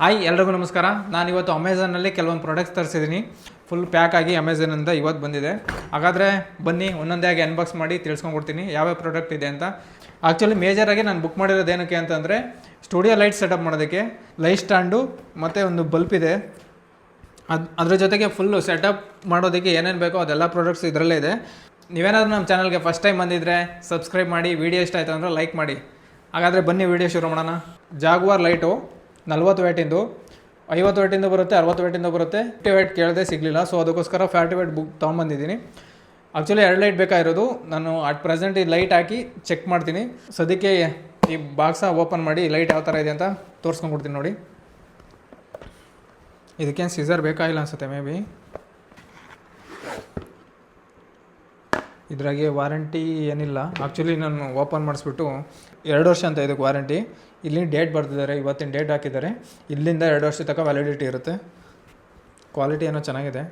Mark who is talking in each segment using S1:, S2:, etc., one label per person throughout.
S1: Hi ಎಲ್ರಿಗೂ ನಮಸ್ಕಾರ. ನಾನು ಇವತ್ತು ಅಮೆಝಾನಲ್ಲಿ ಕೆಲವೊಂದು ಪ್ರಾಡಕ್ಟ್ಸ್ ತರಿಸಿದ್ದೀನಿ ಫುಲ್ ಪ್ಯಾಕ್ ಆಗಿ ಅಮೆಝಾನಿಂದ ಇವತ್ತು ಬಂದಿದೆ. ಹಾಗಾದರೆ ಬನ್ನಿ, ಒಂದೊಂದೇ ಆಗಿ ಅನ್ಬಾಕ್ಸ್ ಮಾಡಿ ತಿಳ್ಸ್ಕೊಂಡ್ಬಿಡ್ತೀನಿ. ಯಾವ್ಯಾವ ಪ್ರಾಡಕ್ಟ್ ಇದೆ ಅಂತ. ಆ್ಯಕ್ಚುಲಿ ಮೇಜರಾಗಿ ನಾನು ಬುಕ್ ಮಾಡಿರೋದು ಏನಕ್ಕೆ ಅಂತಂದರೆ ಸ್ಟುಡಿಯೋ ಲೈಟ್ ಸೆಟಪ್ ಮಾಡೋದಕ್ಕೆ ಲೈಟ್ ಸ್ಟ್ಯಾಂಡು ಮತ್ತು ಒಂದು ಬಲ್ಪ್ ಇದೆ. ಅದು, ಅದ್ರ ಜೊತೆಗೆ ಫುಲ್ಲು ಸೆಟಪ್ ಮಾಡೋದಕ್ಕೆ ಏನೇನು ಬೇಕೋ ಅದೆಲ್ಲ ಪ್ರಾಡಕ್ಟ್ಸ್ ಇದರಲ್ಲೇ ಇದೆ. ನೀವೇನಾದರೂ ನಮ್ಮ ಚಾನಲ್ಗೆ ಫಸ್ಟ್ ಟೈಮ್ ಬಂದಿದ್ದರೆ ಸಬ್ಸ್ಕ್ರೈಬ್ ಮಾಡಿ ವೀಡಿಯೋ ಇಷ್ಟ ಆಯಿತು ಅಂದರೆ ಲೈಕ್ ಮಾಡಿ. ಹಾಗಾದರೆ ಬನ್ನಿ ವೀಡಿಯೋ ಶುರು ಮಾಡೋಣ. ಜಾಗುವಾರ್ ಲೈಟು ನಲ್ವತ್ತು ವೇಟಿಂದು ಐವತ್ತು ವೇಟಿಂದ ಬರುತ್ತೆ, ಅರವತ್ತು ವೇಟಿಂದ ಬರುತ್ತೆ. ಫಿಫ್ಟಿ ವೇಟ್ ಕೇಳದೆ ಸಿಗಲಿಲ್ಲ ಸೊ ಅದಕ್ಕೋಸ್ಕರ ಫ್ಯಾಟಿ ವೇಟ್ ಬುಕ್ ತೊಗೊಂಬಂದಿದ್ದೀನಿ. ಆ್ಯಕ್ಚುಲಿ ಎರಡು ಲೈಟ್ ಬೇಕಾಗಿರೋದು ನಾನು ಅಟ್ ಪ್ರೆಸೆಂಟ್ ಈ ಲೈಟ್ ಹಾಕಿ ಚೆಕ್ ಮಾಡ್ತೀನಿ. ಸದ್ಯಕ್ಕೆ ಈ ಬಾಕ್ಸ ಓಪನ್ ಮಾಡಿ ಲೈಟ್ ಯಾವ ಥರ ಇದೆ ಅಂತ ತೋರಿಸ್ಕೊಂಡ್ಬಿಡ್ತೀನಿ ನೋಡಿ. ಇದಕ್ಕೇನು ಸೀಸರ್ ಬೇಕಾಗಿಲ್ಲ ಅನ್ಸುತ್ತೆ ಮೇ ಬಿ ಇದ್ರಾಗೆ ವಾರಂಟಿ ಏನಿಲ್ಲ. ಆ್ಯಕ್ಚುಲಿ ನಾನು ಓಪನ್ ಮಾಡಿಸ್ಬಿಟ್ಟು ಎರಡು ವರ್ಷ ಅಂತ ಇದಕ್ಕೆ ವಾರಂಟಿ. ಇಲ್ಲಿ ಡೇಟ್ ಬರ್ತಿದ್ದಾರೆ ಇವತ್ತಿನ ಡೇಟ್ ಹಾಕಿದ್ದಾರೆ. ಇಲ್ಲಿಂದ ಎರಡು ವರ್ಷ ತನಕ ವ್ಯಾಲಿಡಿಟಿ ಇರುತ್ತೆ. ಕ್ವಾಲಿಟಿ ಏನೋ ಚೆನ್ನಾಗಿದೆ.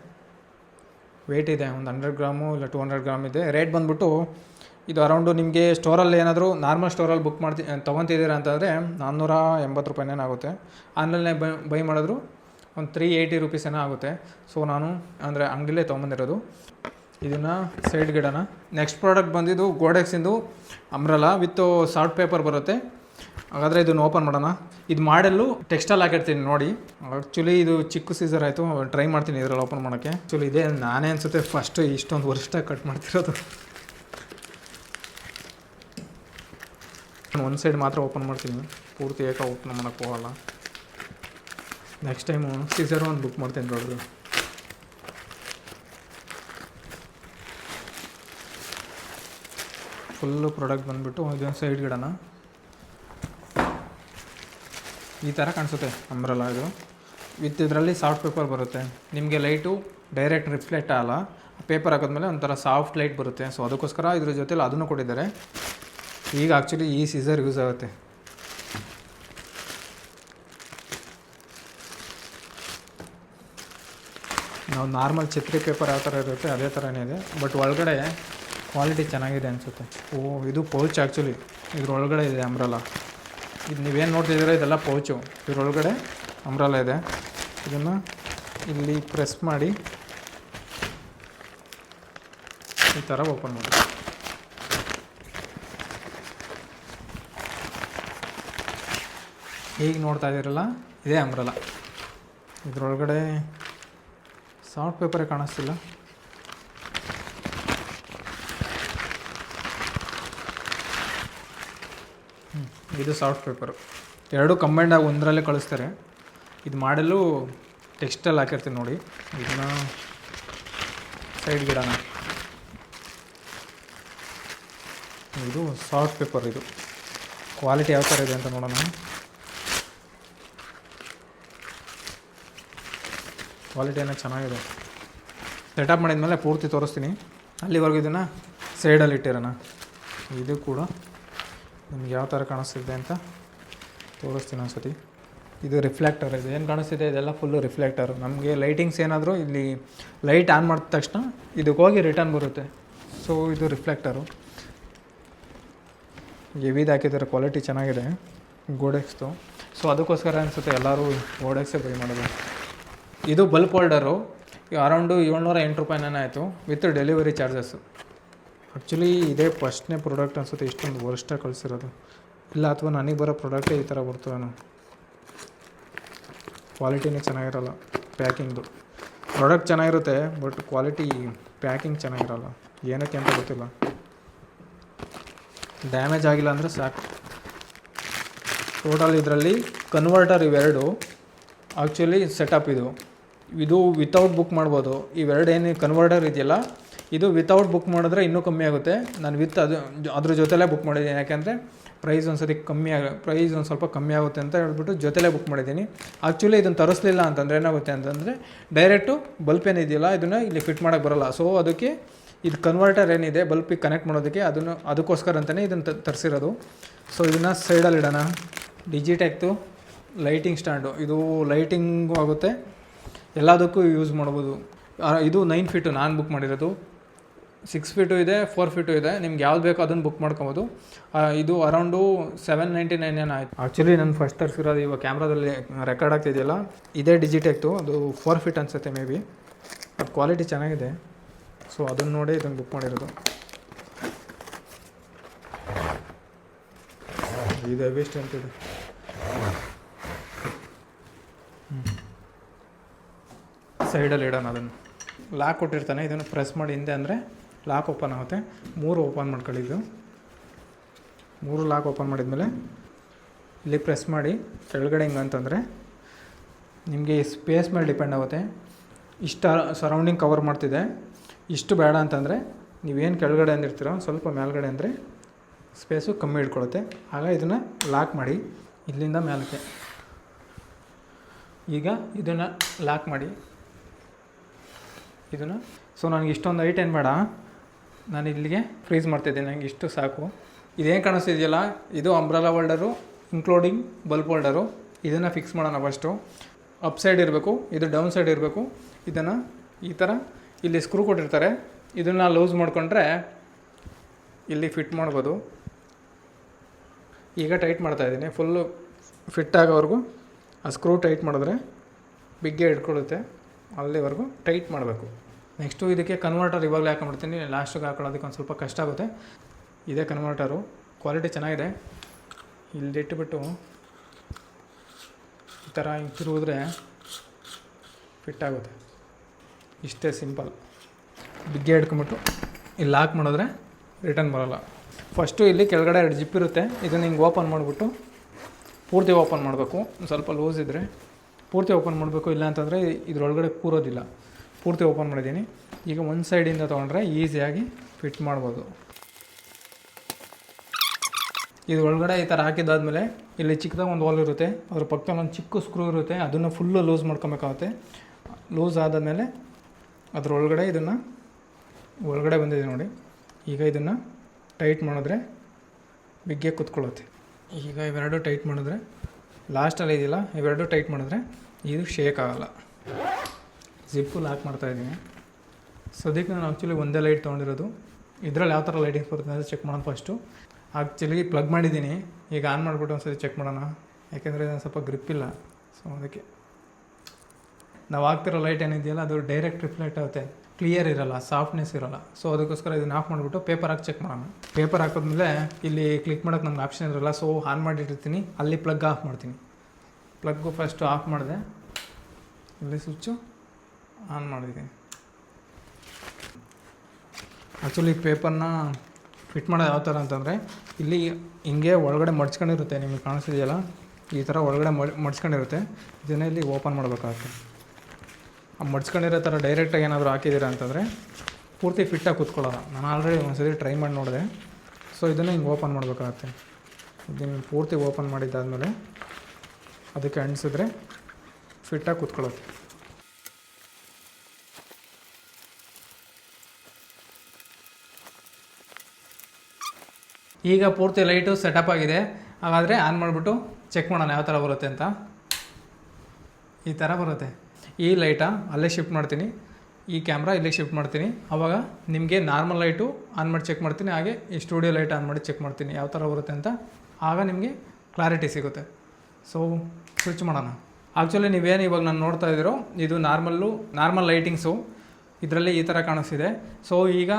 S1: ವೆಯ್ಟ್ ಇದೆ, ಒಂದು ಹಂಡ್ರೆಡ್ ಗ್ರಾಮು ಇಲ್ಲ ಟೂ ಹಂಡ್ರೆಡ್ ಗ್ರಾಮ್ ಇದೆ. ರೇಟ್ ಬಂದ್ಬಿಟ್ಟು ಇದು ಅರೌಂಡು ನಿಮಗೆ ಸ್ಟೋರಲ್ಲಿ ಏನಾದರೂ ನಾರ್ಮಲ್ ಸ್ಟೋರಲ್ಲಿ ಬುಕ್ ಮಾಡ್ತಿ, ತೊಗೊತಿದ್ದೀರಾ ಅಂತಂದರೆ ನಾನ್ನೂರ ಎಂಬತ್ತು ರೂಪಾಯಿನೇನೋ ಆಗುತ್ತೆ. ಆನ್ಲೈನ್ನೇ ಬೈ ಬೈ ಮಾಡಿದ್ರು ಒಂದು ತ್ರೀ ಏಯ್ಟಿ ರುಪೀಸ್ ಏನೋ ಆಗುತ್ತೆ. ಸೊ ನಾನು ಅಂದರೆ ಅಂಗಡಿಲೇ ತೊಗೊಂಬಂದಿರೋದು. ಇದನ್ನು ಸೈಡ್ ಗಿಡನ. ನೆಕ್ಸ್ಟ್ ಪ್ರಾಡಕ್ಟ್ ಬಂದಿದ್ದು ಗೋಡೆಕ್ಸಿಂದು ಅಮ್ರಲ್ಲ ವಿತ್ ಸಾಲ್ಟ್ ಪೇಪರ್ ಬರುತ್ತೆ. ಹಾಗಾದರೆ ಇದನ್ನು ಓಪನ್ ಮಾಡೋಣ. ಇದು ಮಾಡಲು ಟೆಕ್ಸ್ಟೈಲ್ ಹಾಕಿರ್ತೀನಿ ನೋಡಿ. ಆ್ಯಕ್ಚುಲಿ ಇದು ಚಿಕ್ಕ ಸೀಸರ್ ಆಯಿತು. ಟ್ರೈ ಮಾಡ್ತೀನಿ ಇದರಲ್ಲಿ ಓಪನ್ ಮಾಡೋಕ್ಕೆ. ಆ್ಯಕ್ಚುಲಿ ಇದೇ. ನಾನೇ ಅನಿಸುತ್ತೆ ಫಸ್ಟ್ ಇಷ್ಟೊಂದು ವರ್ಷ ಕಟ್ ಮಾಡ್ತಿರೋದು. ಒಂದು ಸೈಡ್ ಮಾತ್ರ ಓಪನ್ ಮಾಡ್ತೀನಿ. ಪೂರ್ತಿ ಏಕ ಓಪನ್ ಮಾಡೋಕ್ಕೆ ಹೋಗಲ್ಲ. ನೆಕ್ಸ್ಟ್ ಟೈಮು ಸೀಸರ್ ಒಂದು ಬುಕ್ ಮಾಡ್ತೀನಿ ದೊಡ್ಡದು ಫುಲ್ಲು ಪ್ರಾಡಕ್ಟ್ ಬಂದುಬಿಟ್ಟು ಇದೊಂದು ಸೈಡ್ ಗಿಡನ. ಈ ಥರ ಕಾಣಿಸುತ್ತೆ ಅಂಬ್ರಲ್ಲ ಇದು. ವಿತ್ ಇದರಲ್ಲಿ ಸಾಫ್ಟ್ ಪೇಪರ್ ಬರುತ್ತೆ. ನಿಮಗೆ ಲೈಟು ಡೈರೆಕ್ಟ್ ರಿಫ್ಲೆಕ್ಟ್ ಆಗಲ್ಲ ಪೇಪರ್ ಹಾಕಿದ್ಮೇಲೆ ಒಂಥರ ಸಾಫ್ಟ್ ಲೈಟ್ ಬರುತ್ತೆ. ಸೊ ಅದಕ್ಕೋಸ್ಕರ ಇದ್ರ ಜೊತೆಲಿ ಅದನ್ನು ಕೊಟ್ಟಿದ್ದಾರೆ. ಈಗ ಆ್ಯಕ್ಚುಲಿ ಈ ಸೀಸರ್ ಯೂಸ್ ಆಗುತ್ತೆ. ನಾವು ನಾರ್ಮಲ್ ಛತ್ರಿ ಪೇಪರ್ ಯಾವ ಥರ ಇರುತ್ತೆ, ಅದೇ ಥರನೇ ಇದೆ. ಬಟ್ ಒಳಗಡೆ ಕ್ವಾಲಿಟಿ ಚೆನ್ನಾಗಿದೆ ಅನಿಸುತ್ತೆ. ಓ, ಇದು ಪೌಚ್ ಆ್ಯಕ್ಚುಲಿ ಇದ್ರೊಳಗಡೆ ಇದೆ ಅಂಬ್ರಲ್ಲ ಇದು ನೀವೇನು ನೋಡ್ತಿದ್ದೀರ ಇದೆಲ್ಲ ಪೌಚು ಇದ್ರೊಳಗಡೆ ಅಂಬ್ರಲ್ಲ ಇದೆ. ಇದನ್ನು ಇಲ್ಲಿ ಪ್ರೆಸ್ ಮಾಡಿ ಈ ಥರ ಓಪನ್ ಮಾಡಿ. ಈಗ ನೋಡ್ತಾ ಇದ್ದೀರಲ್ಲ, ಇದೇ ಅಂಬ್ರಲ್ಲ ಇದ್ರೊಳಗಡೆ ಸಾಫ್ಟ್ ಪೇಪರೇ ಕಾಣಿಸ್ತಿಲ್ಲ. ಇದು ಸಾಫ್ಟ್ ಪೇಪರು. ಎರಡು ಕಂಬೈಂಡಾಗಿ ಒಂದರಲ್ಲೇ ಕಳಿಸ್ತಾರೆ. ಇದು ಮಾಡಲು ಟೆಕ್ಸ್ಟಲ್ಲಿ ಹಾಕಿರ್ತೀನಿ ನೋಡಿ. ಇದನ್ನ ಸೈಡ್ ಗಿಡನ ಇದು ಸಾಫ್ಟ್ ಪೇಪರ್ ಇದು. ಕ್ವಾಲಿಟಿ ಯಾವ ಥರ ಇದೆ ಅಂತ ನೋಡೋಣ. ಕ್ವಾಲಿಟಿ ಏನೋ ಚೆನ್ನಾಗಿದೆ. ಸೆಟಪ್ ಮಾಡಿದ ಮೇಲೆ ಪೂರ್ತಿ ತೋರಿಸ್ತೀನಿ. ಅಲ್ಲಿವರೆಗೂ ಇದನ್ನು ಸೈಡಲ್ಲಿ ಇಟ್ಟಿರೋಣ. ಇದು ಕೂಡ ನಿಮ್ಗೆ ಯಾವ ಥರ ಕಾಣಿಸ್ತಿದೆ ಅಂತ ತೋರಿಸ್ತೀನಿ ಒಂದ್ಸತಿ. ಇದು ರಿಫ್ಲೆಕ್ಟರ್ ಇದು. ಏನು ಕಾಣಿಸ್ತಿದೆ? ಇದೆಲ್ಲ ಫುಲ್ಲು ರಿಫ್ಲೆಕ್ಟರ್ ನಮಗೆ ಲೈಟಿಂಗ್ಸ್ ಏನಾದರೂ ಇಲ್ಲಿ ಲೈಟ್ ಆನ್ ಮಾಡಿದ ತಕ್ಷಣ ಇದಕ್ಕೆ ಹೋಗಿ ರಿಟರ್ನ್ ಬರುತ್ತೆ. ಸೊ ಇದು ರಿಫ್ಲೆಕ್ಟರು ಎವಿದು ಹಾಕಿದ್ದಾರೆ. ಕ್ವಾಲಿಟಿ ಚೆನ್ನಾಗಿದೆ. ಗೋಡೆಕ್ಸ್ದು ಸೊ ಅದಕ್ಕೋಸ್ಕರ ಅನಿಸುತ್ತೆ ಎಲ್ಲರೂ ಗೋಡೆಕ್ಸೇ ಬೈ ಮಾಡೋದು. ಇದು ಬಲ್ಪ್ ಹೋಲ್ಡರು ಅರೌಂಡು ಏಳ್ನೂರ ಎಂಟು ರೂಪಾಯಿನೇ ಆಯಿತು. ವಿತ್ ಡೆಲಿವರಿ ಚಾರ್ಜಸ್ಸು ಆ್ಯಕ್ಚುಲಿ ಇದೇ ಫಸ್ಟ್ನೇ ಪ್ರಾಡಕ್ಟ್ ಅನ್ಸುತ್ತೆ ಇಷ್ಟೊಂದು ವರ್ಷ ಕಳಿಸಿರೋದು. ಇಲ್ಲ, ಅಥವಾ ನನಗೆ ಬರೋ ಪ್ರಾಡಕ್ಟೇ ಈ ಥರ ಬರ್ತವೇನೋ ಕ್ವಾಲಿಟಿನೇ ಚೆನ್ನಾಗಿರಲ್ಲ ಪ್ಯಾಕಿಂಗ್ದು ಪ್ರಾಡಕ್ಟ್ ಚೆನ್ನಾಗಿರುತ್ತೆ ಬಟ್ ಕ್ವಾಲಿಟಿ ಪ್ಯಾಕಿಂಗ್ ಚೆನ್ನಾಗಿರಲ್ಲ. ಏನಕ್ಕೆ ಅಂತ ಗೊತ್ತಿಲ್ಲ. ಡ್ಯಾಮೇಜ್ ಆಗಿಲ್ಲ ಅಂದರೆ ಸಾಕು. ಟೋಟಲ್ ಇದರಲ್ಲಿ ಕನ್ವರ್ಟರ್ ಇವೆರಡು. ಆ್ಯಕ್ಚುಲಿ ಸೆಟಪ್ ಇದು. ಇದು ವಿತೌಟ್ ಬುಕ್ ಮಾಡ್ಬೋದು. ಇವೆರಡು ಏನು ಕನ್ವರ್ಟರ್ ಇದೆಯಲ್ಲ ಇದು ವಿತೌಟ್ ಬುಕ್ ಮಾಡಿದ್ರೆ ಇನ್ನೂ ಕಮ್ಮಿ ಆಗುತ್ತೆ. ನಾನು ವಿತ್ ಅದು, ಅದ್ರ ಜೊತೆಲೇ ಬುಕ್ ಮಾಡಿದ್ದೀನಿ. ಯಾಕೆಂದರೆ ಪ್ರೈಸ್ ಒಂದು ಕಮ್ಮಿ ಆಗ ಪ್ರೈಸ್ ಒಂದು ಸ್ವಲ್ಪ ಕಮ್ಮಿ ಆಗುತ್ತೆ ಅಂತ ಹೇಳ್ಬಿಟ್ಟು ಜೊತೆಲೇ ಬುಕ್ ಮಾಡಿದ್ದೀನಿ. ಆ್ಯಕ್ಚುಲಿ ಇದನ್ನು ತರಿಸ್ಲಿಲ್ಲ ಅಂತಂದರೆ ಏನಾಗುತ್ತೆ ಅಂತಂದರೆ ಡೈರೆಕ್ಟು ಬಲ್ಪ್ ಏನಿದೆಯಲ್ಲ ಇದನ್ನು ಇಲ್ಲಿ ಫಿಟ್ ಮಾಡೋಕ್ಕೆ ಬರೋಲ್ಲ. ಸೊ ಅದಕ್ಕೆ ಇದು ಕನ್ವರ್ಟರ್ ಏನಿದೆ ಬಲ್ಪಿಗೆ ಕನೆಕ್ಟ್ ಮಾಡೋದಕ್ಕೆ ಅದನ್ನು, ಅದಕ್ಕೋಸ್ಕರ ಅಂತಲೇ ಇದನ್ನು ತರಿಸಿರೋದು. ಸೊ ಇದನ್ನು ಸೈಡಲ್ಲಿ ಇಡೋಣ. ಡಿಜಿಟೆಕ್ತು ಲೈಟಿಂಗ್ ಸ್ಟ್ಯಾಂಡು ಇದು ಲೈಟಿಂಗು ಆಗುತ್ತೆ. ಎಲ್ಲದಕ್ಕೂ ಯೂಸ್ ಮಾಡ್ಬೋದು. ಇದು ನೈನ್ ಫೀಟು ನಾನು ಬುಕ್ ಮಾಡಿರೋದು. ಸಿಕ್ಸ್ ಫೀಟು ಇದೆ ಫೋರ್ ಫೀಟು ಇದೆ. ನಿಮ್ಗೆ ಯಾವ್ದು ಬೇಕೋ ಅದನ್ನು ಬುಕ್ ಮಾಡ್ಕೊಬೋದು. ಇದು ಅರೌಂಡು ಸೆವೆನ್ ನೈಂಟಿ ನೈನ್ ಏನೋ ಆಯ್ತು? ಆ್ಯಕ್ಚುಲಿ ನಾನು ಫಸ್ಟ್ ತರಿಸಿರೋದು ಇವಾಗ ಕ್ಯಾಮ್ರಾದಲ್ಲಿ ರೆಕಾರ್ಡ್ ಆಗ್ತಿದೆಯಲ್ಲ? ಇದೇ ಡಿಜಿಟೆಕ್ಟು ಅದು ಫೋರ್ ಫೀಟ್ ಅನಿಸುತ್ತೆ ಮೇ ಬಿ ಅದು ಕ್ವಾಲಿಟಿ ಚೆನ್ನಾಗಿದೆ. ಸೊ ಅದನ್ನು ನೋಡಿ ಇದನ್ನು ಬುಕ್ ಮಾಡಿರೋದು. ಇದು ವೇಸ್ಟ್ ಅಂತಿದೆ ಸೈಡಲ್ಲಿ ಇಡೋಣ ಅದನ್ನು. ಲಾಕ್ ಕೊಟ್ಟಿರ್ತಾನೆ, ಇದನ್ನು ಪ್ರೆಸ್ ಮಾಡಿ ಹಿಂದೆ ಅಂದರೆ ಲಾಕ್ ಓಪನ್ ಆಗುತ್ತೆ. ಮೂರು ಓಪನ್ ಮಾಡ್ಕೊಳ್ಳಿದ್ದು. ಮೂರು ಲಾಕ್ ಓಪನ್ ಮಾಡಿದ್ಮೇಲೆ ಇಲ್ಲಿ ಪ್ರೆಸ್ ಮಾಡಿ, ಕೆಳಗಡೆ ಹಿಂಗೆ ಅಂತಂದರೆ ನಿಮಗೆ ಸ್ಪೇಸ್ ಮೇಲೆ ಡಿಪೆಂಡ್ ಆಗುತ್ತೆ. ಇಷ್ಟು ಸರೌಂಡಿಂಗ್ ಕವರ್ ಮಾಡ್ತಿದೆ. ಇಷ್ಟು ಬೇಡ ಅಂತಂದರೆ ನೀವೇನು ಕೆಳಗಡೆ ಅಂದಿರ್ತೀರೋ, ಸ್ವಲ್ಪ ಮೇಲ್ಗಡೆ ಅಂದರೆ ಸ್ಪೇಸು ಕಮ್ಮಿ ಇಟ್ಕೊಳುತ್ತೆ ಆಗ ಇದನ್ನು ಲಾಕ್ ಮಾಡಿ, ಇಲ್ಲಿಂದ ಮೇಲಕ್ಕೆ. ಈಗ ಇದನ್ನು ಲಾಕ್ ಮಾಡಿ. ಇದನ್ನು ಸೊ ನನಗೆ ಇಷ್ಟೊಂದು ಐಟ್ ಏನು ಬೇಡ. ನಾನು ಇಲ್ಲಿಗೆ ಫ್ರೀಸ್ ಮಾಡ್ತಿದ್ದೀನಿ. ನನಗೆ ಇಷ್ಟು ಸಾಕು. ಇದೇನು ಕಾಣಿಸ್ತಿದೆಯಲ್ಲ? ಇದು umbrella holder including bulb holder ಇದನ್ನು ಫಿಕ್ಸ್ ಮಾಡೋಣ ಫಸ್ಟು ಅಪ್ ಸೈಡ್ ಇರಬೇಕು, ಇದು ಡೌನ್ ಸೈಡ್ ಇರಬೇಕು. ಇದನ್ನು ಈ ಥರ ಇಲ್ಲಿ ಸ್ಕ್ರೂ ಕೊಟ್ಟಿರ್ತಾರೆ. ಇದನ್ನು ಲೂಸ್ ಮಾಡಿಕೊಂಡ್ರೆ ಇಲ್ಲಿ ಫಿಟ್ ಮಾಡ್ಬೋದು. ಈಗ ಟೈಟ್ ಮಾಡ್ತಾ ಇದ್ದೀನಿ. ಫುಲ್ಲು ಫಿಟ್ ಆಗೋವರೆಗೂ ಆ ಸ್ಕ್ರೂ ಟೈಟ್ ಮಾಡಿದ್ರೆ ಬಿಗ್ಗೆ ಹಿಡ್ಕೊಳ್ಳುತ್ತೆ. ಅಲ್ಲಿವರೆಗೂ ಟೈಟ್ ಮಾಡಬೇಕು. ನೆಕ್ಸ್ಟು ಇದಕ್ಕೆ ಕನ್ವರ್ಟರ್ ಇವಾಗಲೇ ಹಾಕೊಂಡ್ಬಿಡ್ತೀನಿ. ಲಾಸ್ಟಿಗೆ ಹಾಕೊಳ್ಳೋದಕ್ಕೆ ಒಂದು ಸ್ವಲ್ಪ ಕಷ್ಟ ಆಗುತ್ತೆ. ಇದೇ ಕನ್ವರ್ಟರು ಕ್ವಾಲಿಟಿ ಚೆನ್ನಾಗಿದೆ. ಇಲ್ಲಿಟ್ಬಿಟ್ಟು ಈ ಥರ ತಿರುಗಿದ್ರೆ ಫಿಟ್ ಆಗುತ್ತೆ. ಇಷ್ಟೇ ಸಿಂಪಲ್ ಬಿಗ್ಗೆ ಹಿಡ್ಕೊಂಬಿಟ್ಟು ಇಲ್ಲಿ ಲಾಕ್ ಮಾಡಿದ್ರೆ ರಿಟರ್ನ್ ಬರೋಲ್ಲ. ಫಸ್ಟು ಇಲ್ಲಿ ಕೆಳಗಡೆ ಎರಡು ಜಿಪ್ ಇರುತ್ತೆ. ಇದನ್ನು ಹಿಂಗೆ ಓಪನ್ ಮಾಡಿಬಿಟ್ಟು ಪೂರ್ತಿ ಓಪನ್ ಮಾಡಬೇಕು. ಸ್ವಲ್ಪ ಲೂಸ್ ಇದ್ದರೆ ಪೂರ್ತಿ ಓಪನ್ ಮಾಡಬೇಕು. ಇಲ್ಲ ಅಂತಂದರೆ ಇದರೊಳಗಡೆ ಕೂರೋದಿಲ್ಲ. ಪೂರ್ತಿ ಓಪನ್ ಮಾಡಿದ್ದೀನಿ. ಈಗ ಒಂದು ಸೈಡಿಂದ ತೊಗೊಂಡ್ರೆ ಈಸಿಯಾಗಿ ಫಿಟ್ ಮಾಡ್ಬೋದು. ಇದು ಒಳಗಡೆ ಈ ಥರ ಹಾಕಿದ್ದಾದ್ಮೇಲೆ ಇಲ್ಲಿ ಚಿಕ್ಕದಾಗ ಒಂದು ವಾಲ್ ಇರುತ್ತೆ. ಅದ್ರ ಪಕ್ಕದಲ್ಲಿ ಒಂದು ಚಿಕ್ಕ ಸ್ಕ್ರೂ ಇರುತ್ತೆ. ಅದನ್ನು ಫುಲ್ಲು ಲೂಸ್ ಮಾಡ್ಕೊಬೇಕಾಗುತ್ತೆ. ಲೂಸ್ ಆದಮೇಲೆ ಅದರೊಳಗಡೆ ಇದನ್ನು ಒಳಗಡೆ ಬಂದಿದೆ ನೋಡಿ. ಈಗ ಇದನ್ನು ಟೈಟ್ ಮಾಡಿದ್ರೆ ಬಿಗ್ಗೆ ಕುತ್ಕೊಳ್ಳುತ್ತೆ. ಈಗ ಇವೆರಡು ಟೈಟ್ ಮಾಡಿದ್ರೆ ಲಾಸ್ಟಲ್ಲಿ ಇದೆಯಲ್ಲ, ಇವೆರಡು ಟೈಟ್ ಮಾಡಿದ್ರೆ ಇದು ಶೇಕ್ ಆಗಲ್ಲ. ಜಿಪ್ಪು ಲಾಕ್ ಮಾಡ್ತಾ ಇದ್ದೀನಿ. ಸದ್ಯಕ್ಕೆ ನಾನು ಆ್ಯಕ್ಚುಲಿ ಒಂದೇ ಲೈಟ್ ತೊಗೊಂಡಿರೋದು. ಇದರಲ್ಲಿ ಯಾವ ಥರ ಲೈಟಿಂಗ್ಸ್ ಬರುತ್ತೆ ಅಂತ ಚೆಕ್ ಮಾಡೋಣ ಫಸ್ಟು ಆ್ಯಕ್ಚುಲಿ ಪ್ಲಗ್ ಮಾಡಿದ್ದೀನಿ. ಈಗ ಆನ್ ಮಾಡಿಬಿಟ್ಟು ಒಂದ್ಸತಿ ಚೆಕ್ ಮಾಡೋಣ. ಯಾಕೆಂದರೆ ಇದೊಂದು ಸ್ವಲ್ಪ ಗ್ರಿಪ್ ಇಲ್ಲ. ಸೊ ಅದಕ್ಕೆ. ನಾವು ಹಾಕ್ತಿರೋ ಲೈಟ್ ಏನಿದೆಯಲ್ಲ, ಅದು ಡೈರೆಕ್ಟ್ ರಿಫ್ಲೆಕ್ಟ್ ಆಗುತ್ತೆ. ಕ್ಲಿಯರ್ ಇರಲ್ಲ ಸಾಫ್ಟ್ನೆಸ್ ಇರಲ್ಲ. ಸೊ ಅದಕ್ಕೋಸ್ಕರ ಇದನ್ನ ಆಫ್ ಮಾಡಿಬಿಟ್ಟು ಪೇಪರ್ ಹಾಕಿ ಚೆಕ್ ಮಾಡೋಣ. ಪೇಪರ್ ಹಾಕಿದ್ಮೇಲೆ ಇಲ್ಲಿ ಕ್ಲಿಕ್ ಮಾಡೋಕ್ಕೆ ನಮ್ಗೆ ಆಪ್ಷನ್ ಇರಲ್ಲ. ಸೊ ಆನ್ ಮಾಡಿಟ್ಟಿರ್ತೀನಿ. ಅಲ್ಲಿ ಪ್ಲಗ್ ಆಫ್ ಮಾಡ್ತೀನಿ. ಪ್ಲಗ್ಗು ಫಸ್ಟು ಆಫ್ ಮಾಡಿದೆ. ಇಲ್ಲಿ ಸ್ವಿಚ್ಚು ಆನ್ ಮಾಡಿದ್ದೀನಿ. ಆ್ಯಕ್ಚುಲಿ ಪೇಪರ್ನ ಫಿಟ್ ಮಾಡೋದು ಯಾವ ಥರ ಅಂತಂದರೆ, ಇಲ್ಲಿ ಹಿಂಗೆ ಒಳಗಡೆ ಮಡ್ಚ್ಕೊಂಡಿರುತ್ತೆ, ನಿಮಗೆ ಕಾಣಿಸ್ತಿದೆಯಲ್ಲ? ಈ ಥರ ಒಳಗಡೆ ಮಡ್, ಮಡ್ಚ್ಕೊಂಡಿರುತ್ತೆ. ಇದನ್ನೇ ಇಲ್ಲಿ ಓಪನ್ ಮಾಡಬೇಕಾಗುತ್ತೆ. ಆ ಮಡ್ಚ್ಕೊಂಡಿರೋ ಥರ ಡೈರೆಕ್ಟಾಗಿ ಏನಾದರೂ ಹಾಕಿದ್ದೀರಾ ಅಂತಂದರೆ, ಪೂರ್ತಿ ಫಿಟ್ಟಾಗಿ ಕೂತ್ಕೊಳ್ಳೋಲ್ಲ. ನಾನು ಆಲ್ರೆಡಿ ಒಂದ್ಸತಿ ಟ್ರೈ ಮಾಡಿ ನೋಡಿದೆ. ಸೊ ಇದನ್ನು ಹಿಂಗೆ ಓಪನ್ ಮಾಡಬೇಕಾಗತ್ತೆ. ಇದನ್ನು ಪೂರ್ತಿ ಓಪನ್ ಮಾಡಿದ್ದಾದಮೇಲೆ, ಅದಕ್ಕೆ ಅಂಟಿಸಿದ್ರೆ ಫಿಟ್ಟಾಗಿ ಕೂತ್ಕೊಳ್ಳುತ್ತೆ ಈಗ ಪೂರ್ತಿ ಲೈಟು ಸೆಟಪ್ ಆಗಿದೆ. ಹಾಗಾದರೆ ಆನ್ ಮಾಡಿಬಿಟ್ಟು ಚೆಕ್ ಮಾಡೋಣ ಯಾವ ಥರ ಬರುತ್ತೆ ಅಂತ. ಈ ಥರ ಬರುತ್ತೆ. ಈ ಲೈಟಾ ಅಲ್ಲೇ ಶಿಫ್ಟ್ ಮಾಡ್ತೀನಿ. ಈ ಕ್ಯಾಮ್ರಾ ಇಲ್ಲೇ ಶಿಫ್ಟ್ ಮಾಡ್ತೀನಿ. ಆವಾಗ ನಿಮಗೆ ನಾರ್ಮಲ್ ಲೈಟು ಆನ್ ಮಾಡಿ ಚೆಕ್ ಮಾಡ್ತೀನಿ. ಹಾಗೆ ಈ ಸ್ಟುಡಿಯೋ ಲೈಟ್ ಆನ್ ಮಾಡಿ ಚೆಕ್ ಮಾಡ್ತೀನಿ ಯಾವ ಥರ ಬರುತ್ತೆ ಅಂತ. ಆಗ ನಿಮಗೆ ಕ್ಲಾರಿಟಿ ಸಿಗುತ್ತೆ. ಸೊ ಸ್ವಿಚ್ ಮಾಡೋಣ. ಆ್ಯಕ್ಚುಲಿ ನೀವೇನು ಇವಾಗ ನಾನು ನೋಡ್ತಾ ಇದ್ದೀರೋ, ಇದು ನಾರ್ಮಲ್ಲು, ನಾರ್ಮಲ್ ಲೈಟಿಂಗ್ಸು. ಇದರಲ್ಲಿ ಈ ಥರ ಕಾಣಿಸ್ತಿದೆ. ಸೊ ಈಗ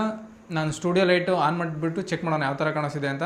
S1: ನಾನು ಸ್ಟುಡಿಯೋ ಲೈಟು ಆನ್ ಮಾಡಿಬಿಟ್ಟು ಚೆಕ್ ಮಾಡೋಣ ಯಾವ ಥರ ಕಾಣಿಸ್ತಿದೆ ಅಂತ.